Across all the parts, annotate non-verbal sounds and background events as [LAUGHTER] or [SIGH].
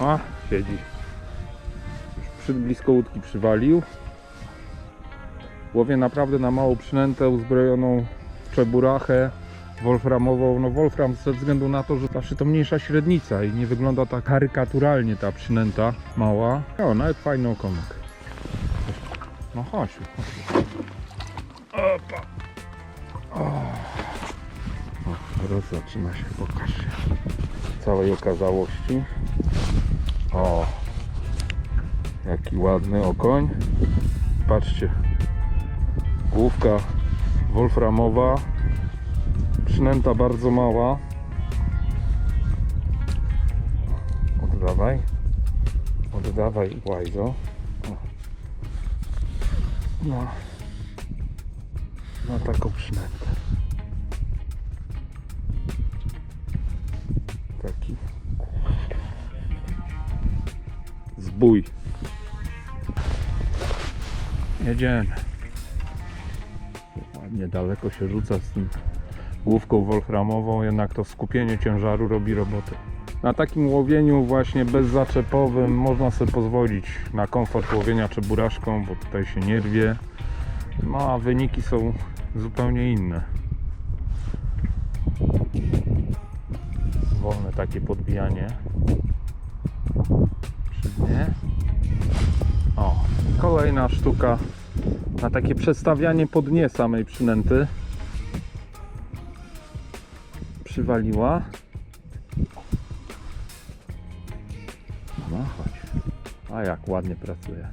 A, siedzi. Już przy, blisko łódki przywalił. Łowię naprawdę na małą przynętę uzbrojoną w czeburachę wolframową. No wolfram ze względu na to, że zawsze to mniejsza średnica i nie wygląda tak karykaturalnie ta przynęta mała. O, nawet fajny okonek. No chodź. Opa. O. Teraz zaczyna się, pokaż całej okazałości. O, jaki ładny okoń. Patrzcie, główka wolframowa, przynęta bardzo mała. Oddawaj, oddawaj łajzo. No, na taką przynętę. Taki zbój. Jedziemy. Ładnie daleko się rzuca z tym główką wolframową, jednak to skupienie ciężaru robi robotę. Na takim łowieniu właśnie bezzaczepowym można sobie pozwolić na komfort łowienia czeburaszką, bo tutaj się nie rwie. No a wyniki są zupełnie inne. Wolne takie podbijanie dnie. O, kolejna sztuka na takie przestawianie po dnie samej przynęty. Przywaliła. No chodź. A jak ładnie pracuje.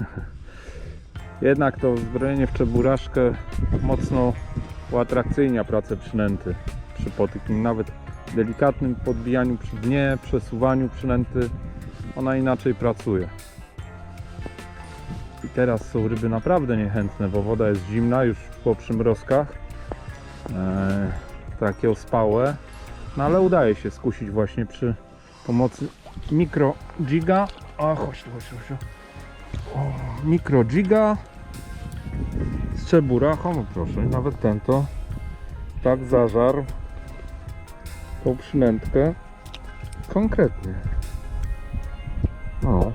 [LAUGHS] Jednak to zbrojenie w czeburaszkę mocno uatrakcyjnia pracę przynęty przy nawet delikatnym podbijaniu przy dnie, przesuwaniu przynęty ona inaczej pracuje. I teraz są ryby naprawdę niechętne, bo woda jest zimna już po przymrozkach. Eee, takie ospałe. No ale udaje się skusić właśnie przy pomocy mikro jiga. O, chodź tu, chodź chodź. O, mikro jiga z czeburachą, no proszę, nawet ten to tak zażarł tą przynętkę konkretnie. No.